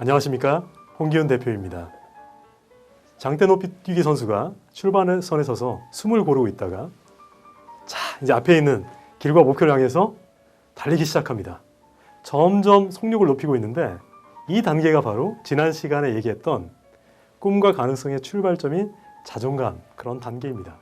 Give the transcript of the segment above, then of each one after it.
안녕하십니까 홍기훈 대표입니다. 장대 높이 뛰기 선수가 출발선에 서서 숨을 고르고 있다가 자 이제 앞에 있는 길과 목표를 향해서 달리기 시작합니다. 점점 속력을 높이고 있는데 이 단계가 바로 지난 시간에 얘기했던 꿈과 가능성의 출발점인 자존감 그런 단계입니다.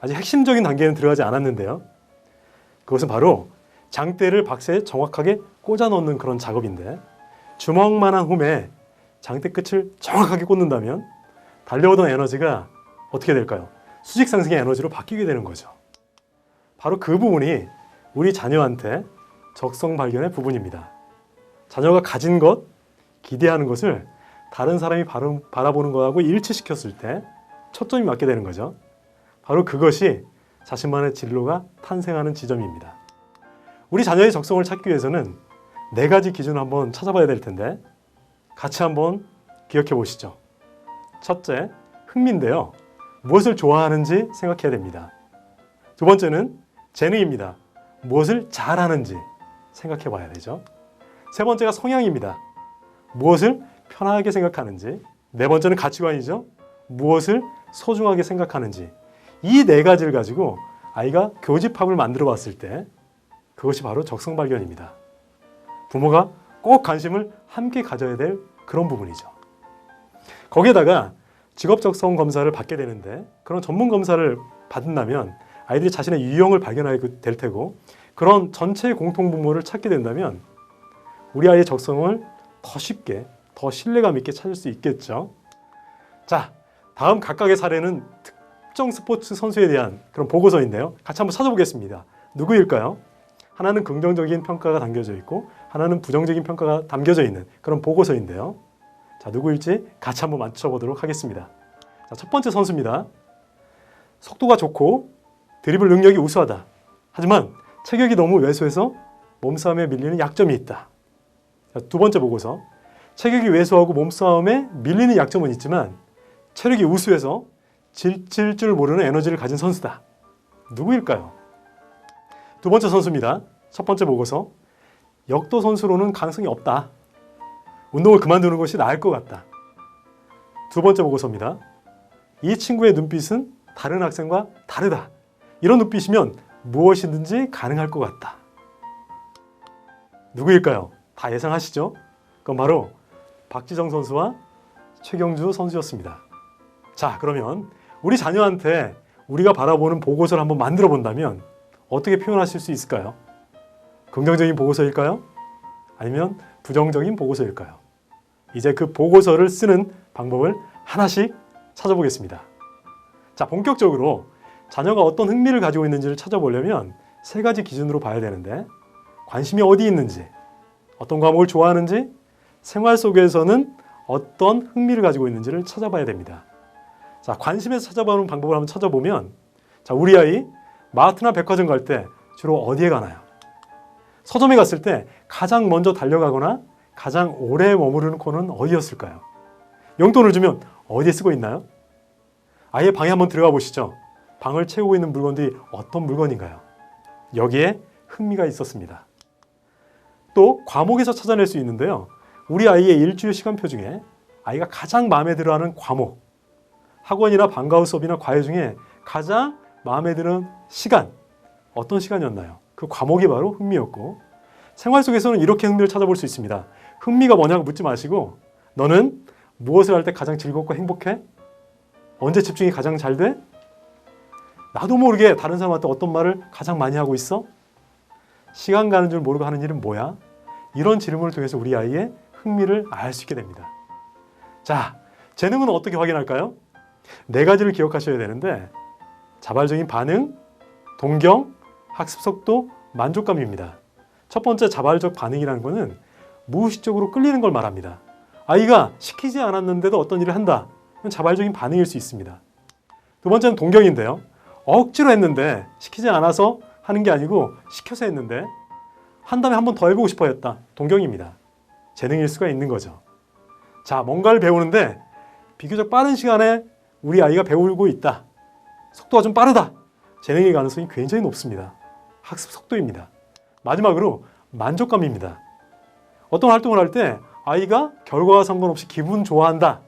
아직 핵심적인 단계는 들어가지 않았는데요. 그것은 바로 장대를 박스에 정확하게 꽂아 넣는 그런 작업인데 주먹만한 홈에 장대 끝을 정확하게 꽂는다면 달려오던 에너지가 어떻게 될까요? 수직 상승의 에너지로 바뀌게 되는 거죠. 바로 그 부분이 우리 자녀한테 적성 발견의 부분입니다. 자녀가 가진 것, 기대하는 것을 다른 사람이 바라보는 것하고 일치시켰을 때 초점이 맞게 되는 거죠. 바로 그것이 자신만의 진로가 탄생하는 지점입니다. 우리 자녀의 적성을 찾기 위해서는 네 가지 기준을 한번 찾아봐야 될 텐데 같이 한번 기억해 보시죠. 첫째, 흥미인데요. 무엇을 좋아하는지 생각해야 됩니다. 두 번째는 재능입니다. 무엇을 잘하는지 생각해 봐야 되죠. 세 번째가 성향입니다. 무엇을 편하게 생각하는지. 네 번째는 가치관이죠. 무엇을 소중하게 생각하는지. 이 네 가지를 가지고 아이가 교집합을 만들어 봤을 때 그것이 바로 적성 발견입니다. 부모가 꼭 관심을 함께 가져야 될 그런 부분이죠. 거기에다가 직업 적성 검사를 받게 되는데 그런 전문 검사를 받는다면 아이들이 자신의 유형을 발견하게 될 테고 그런 전체 공통 분모를 찾게 된다면 우리 아이의 적성을 더 쉽게 더 신뢰감 있게 찾을 수 있겠죠. 자, 다음 각각의 사례는 특정 스포츠 선수에 대한 그런 보고서인데요. 같이 한번 찾아보겠습니다. 누구일까요? 하나는 긍정적인 평가가 담겨져 있고 하나는 부정적인 평가가 담겨져 있는 그런 보고서인데요. 자, 누구일지 같이 한번 맞춰보도록 하겠습니다. 자, 첫 번째 선수입니다. 속도가 좋고 드리블 능력이 우수하다. 하지만 체격이 너무 왜소해서 몸싸움에 밀리는 약점이 있다. 자, 두 번째 보고서. 체격이 왜소하고 몸싸움에 밀리는 약점은 있지만 체력이 우수해서 질질 줄 모르는 에너지를 가진 선수다. 누구일까요? 두 번째 선수입니다. 첫 번째 보고서. 역도 선수로는 가능성이 없다. 운동을 그만두는 것이 나을 것 같다. 두 번째 보고서입니다. 이 친구의 눈빛은 다른 학생과 다르다. 이런 눈빛이면 무엇이든지 가능할 것 같다. 누구일까요? 다 예상하시죠? 그건 바로 박지정 선수와 최경주 선수였습니다. 자, 그러면 우리 자녀한테 우리가 바라보는 보고서를 한번 만들어 본다면 어떻게 표현하실 수 있을까요? 긍정적인 보고서일까요? 아니면 부정적인 보고서일까요? 이제 그 보고서를 쓰는 방법을 하나씩 찾아보겠습니다. 자, 본격적으로 자녀가 어떤 흥미를 가지고 있는지를 찾아보려면 세 가지 기준으로 봐야 되는데 관심이 어디 있는지, 어떤 과목을 좋아하는지, 생활 속에서는 어떤 흥미를 가지고 있는지를 찾아봐야 됩니다. 자, 관심에서 찾아보는 방법을 한번 찾아보면 자, 우리 아이 마트나 백화점 갈 때 주로 어디에 가나요? 서점에 갔을 때 가장 먼저 달려가거나 가장 오래 머무르는 코는 어디였을까요? 용돈을 주면 어디에 쓰고 있나요? 아예 방에 한번 들어가 보시죠. 방을 채우고 있는 물건들이 어떤 물건인가요? 여기에 흥미가 있었습니다. 또 과목에서 찾아낼 수 있는데요. 우리 아이의 일주일 시간표 중에 아이가 가장 마음에 들어하는 과목, 학원이나 방과후 수업이나 과외 중에 가장 마음에 드는 시간, 어떤 시간이었나요? 그 과목이 바로 흥미였고 생활 속에서는 이렇게 흥미를 찾아볼 수 있습니다. 흥미가 뭐냐고 묻지 마시고 너는 무엇을 할 때 가장 즐겁고 행복해? 언제 집중이 가장 잘 돼? 나도 모르게 다른 사람한테 어떤 말을 가장 많이 하고 있어? 시간 가는 줄 모르고 하는 일은 뭐야? 이런 질문을 통해서 우리 아이의 흥미를 알 수 있게 됩니다. 자, 재능은 어떻게 확인할까요? 네 가지를 기억하셔야 되는데 자발적인 반응, 동경, 학습 속도, 만족감입니다. 첫 번째 자발적 반응이라는 것은 무의식적으로 끌리는 걸 말합니다. 아이가 시키지 않았는데도 어떤 일을 한다. 자발적인 반응일 수 있습니다. 두 번째는 동경인데요. 억지로 했는데 시키지 않아서 하는 게 아니고 시켜서 했는데 한 다음에 한 번 더 해보고 싶어 했다. 동경입니다. 재능일 수가 있는 거죠. 자, 뭔가를 배우는데 비교적 빠른 시간에 우리 아이가 배우고 있다. 속도가 좀 빠르다. 재능의 가능성이 굉장히 높습니다. 학습 속도입니다. 마지막으로 만족감입니다. 어떤 활동을 할 때 아이가 결과와 상관없이 기분 좋아한다.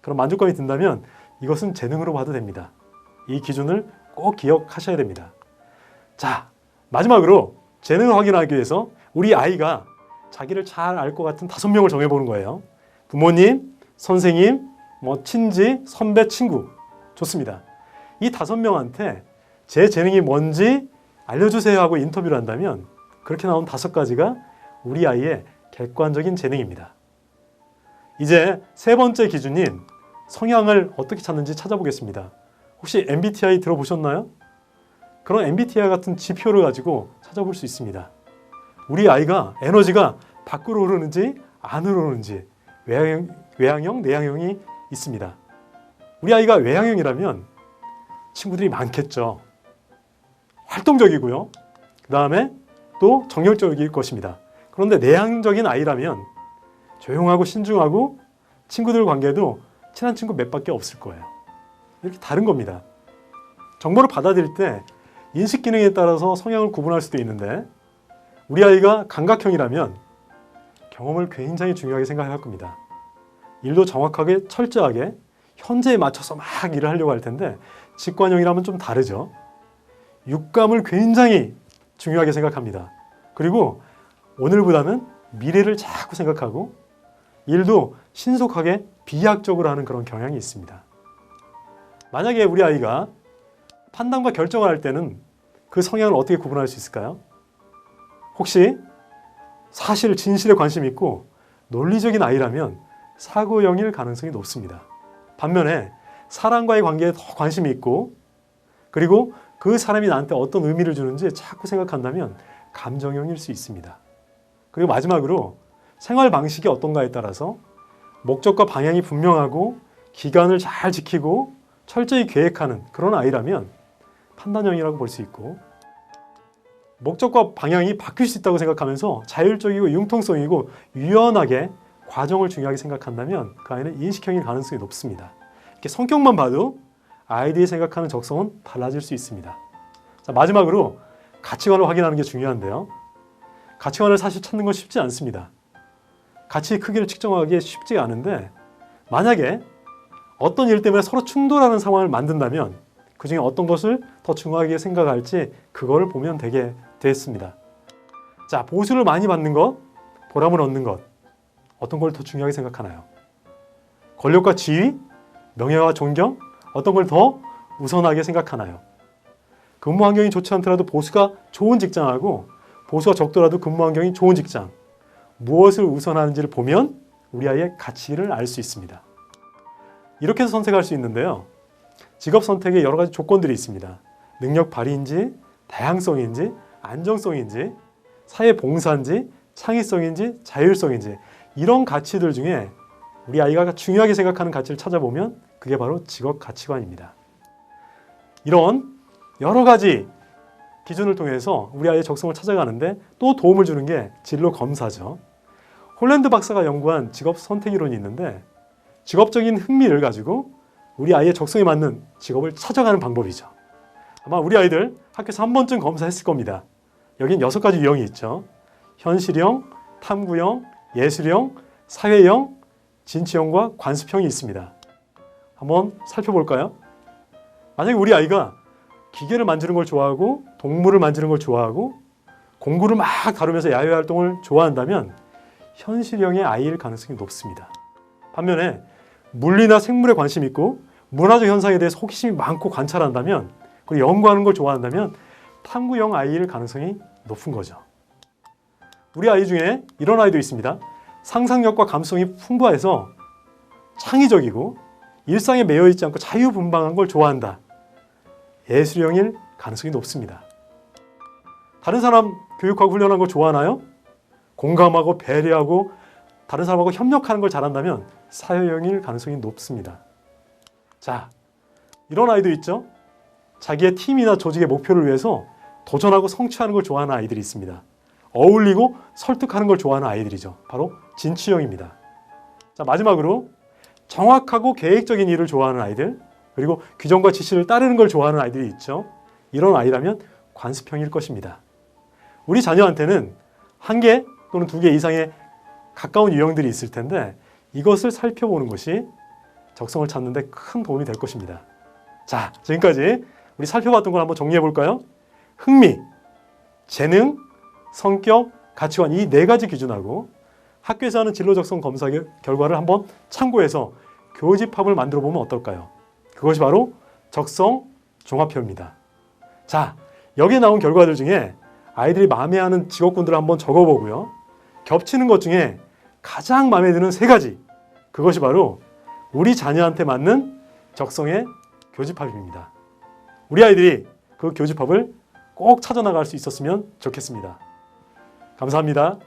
그런 만족감이 든다면 이것은 재능으로 봐도 됩니다. 이 기준을 꼭 기억하셔야 됩니다. 자, 마지막으로 재능을 확인하기 위해서 우리 아이가 자기를 잘 알 것 같은 다섯 명을 정해보는 거예요. 부모님, 선생님, 뭐 친지, 선배, 친구. 좋습니다. 이 다섯 명한테 제 재능이 뭔지 알려주세요 하고 인터뷰를 한다면 그렇게 나온 다섯 가지가 우리 아이의 객관적인 재능입니다. 이제 세 번째 기준인 성향을 어떻게 찾는지 찾아보겠습니다. 혹시 MBTI 들어보셨나요? 그런 MBTI 같은 지표를 가지고 찾아볼 수 있습니다. 우리 아이가 에너지가 밖으로 오르는지 안으로 오르는지 외향형, 외향형, 내향형이 있습니다. 우리 아이가 외향형이라면 친구들이 많겠죠. 활동적이고요. 그 다음에 또 정열적일 것입니다. 그런데 내향적인 아이라면 조용하고 신중하고 친구들 관계도 친한 친구 몇 밖에 없을 거예요. 이렇게 다른 겁니다. 정보를 받아들일 때 인식 기능에 따라서 성향을 구분할 수도 있는데 우리 아이가 감각형이라면 경험을 굉장히 중요하게 생각할 겁니다. 일도 정확하게 철저하게 현재에 맞춰서 막 일을 하려고 할 텐데 직관형이라면 좀 다르죠. 육감을 굉장히 중요하게 생각합니다. 그리고 오늘보다는 미래를 자꾸 생각하고 일도 신속하게 비약적으로 하는 그런 경향이 있습니다. 만약에 우리 아이가 판단과 결정을 할 때는 그 성향을 어떻게 구분할 수 있을까요? 혹시 사실 진실에 관심 있고 논리적인 아이라면 사고형일 가능성이 높습니다. 반면에 사람과의 관계에 더 관심이 있고 그리고 그 사람이 나한테 어떤 의미를 주는지 자꾸 생각한다면 감정형일 수 있습니다. 그리고 마지막으로 생활 방식이 어떤가에 따라서 목적과 방향이 분명하고 기간을 잘 지키고 철저히 계획하는 그런 아이라면 판단형이라고 볼 수 있고 목적과 방향이 바뀔 수 있다고 생각하면서 자율적이고 융통성이고 유연하게 과정을 중요하게 생각한다면 그 아이는 인식형일 가능성이 높습니다. 이렇게 성격만 봐도 아이들이 생각하는 적성은 달라질 수 있습니다. 자, 마지막으로 가치관을 확인하는 게 중요한데요. 가치관을 사실 찾는 건 쉽지 않습니다. 가치의 크기를 측정하기 쉽지 않은데 만약에 어떤 일 때문에 서로 충돌하는 상황을 만든다면 그 중에 어떤 것을 더 중요하게 생각할지 그거를 보면 되게 됐습니다. 자, 보수를 많이 받는 것, 보람을 얻는 것, 어떤 걸 더 중요하게 생각하나요? 권력과 지위, 명예와 존경, 어떤 걸 더 우선하게 생각하나요? 근무 환경이 좋지 않더라도 보수가 좋은 직장하고 보수가 적더라도 근무 환경이 좋은 직장, 무엇을 우선하는지를 보면 우리 아이의 가치를 알 수 있습니다. 이렇게 해서 선택할 수 있는데요. 직업 선택에 여러 가지 조건들이 있습니다. 능력 발휘인지, 다양성인지, 안정성인지, 사회 봉사인지, 창의성인지, 자율성인지 이런 가치들 중에 우리 아이가 중요하게 생각하는 가치를 찾아보면 그게 바로 직업 가치관입니다. 이런 여러 가지 기준을 통해서 우리 아이의 적성을 찾아가는데 또 도움을 주는 게 진로 검사죠. 홀랜드 박사가 연구한 직업 선택 이론이 있는데 직업적인 흥미를 가지고 우리 아이의 적성에 맞는 직업을 찾아가는 방법이죠. 아마 우리 아이들 학교에서 한 번쯤 검사했을 겁니다. 여긴 여섯 가지 유형이 있죠. 현실형, 탐구형, 예술형, 사회형, 진취형과 관습형이 있습니다. 한번 살펴볼까요? 만약에 우리 아이가 기계를 만지는 걸 좋아하고 동물을 만지는 걸 좋아하고 공구를 막 다루면서 야외 활동을 좋아한다면 현실형의 아이일 가능성이 높습니다. 반면에 물리나 생물에 관심 있고 문화적 현상에 대해서 호기심이 많고 관찰한다면 그리고 연구하는 걸 좋아한다면 탐구형 아이일 가능성이 높은 거죠. 우리 아이 중에 이런 아이도 있습니다. 상상력과 감성이 풍부해서 창의적이고 일상에 매여 있지 않고 자유분방한 걸 좋아한다. 예술형일 가능성이 높습니다. 다른 사람 교육하고 훈련하는 걸 좋아하나요? 공감하고 배려하고 다른 사람하고 협력하는 걸 잘한다면 사회형일 가능성이 높습니다. 자, 이런 아이도 있죠? 자기의 팀이나 조직의 목표를 위해서 도전하고 성취하는 걸 좋아하는 아이들이 있습니다. 어울리고 설득하는 걸 좋아하는 아이들이죠. 바로 진취형입니다. 자, 마지막으로 정확하고 계획적인 일을 좋아하는 아이들, 그리고 규정과 지시를 따르는 걸 좋아하는 아이들이 있죠. 이런 아이라면 관습형일 것입니다. 우리 자녀한테는 한 개 또는 두 개 이상의 가까운 유형들이 있을 텐데 이것을 살펴보는 것이 적성을 찾는 데 큰 도움이 될 것입니다. 자, 지금까지 우리 살펴봤던 걸 한번 정리해 볼까요? 흥미, 재능, 성격, 가치관 이 네 가지 기준하고 학교에서 하는 진로 적성 검사 결- 결과를 한번 참고해서 교집합을 만들어 보면 어떨까요? 그것이 바로 적성 종합표입니다. 자, 여기에 나온 결과들 중에 아이들이 마음에 하는 직업군들을 한번 적어보고요. 겹치는 것 중에 가장 마음에 드는 세 가지. 그것이 바로 우리 자녀한테 맞는 적성의 교집합입니다. 우리 아이들이 그 교집합을 꼭 찾아나갈 수 있었으면 좋겠습니다. 감사합니다.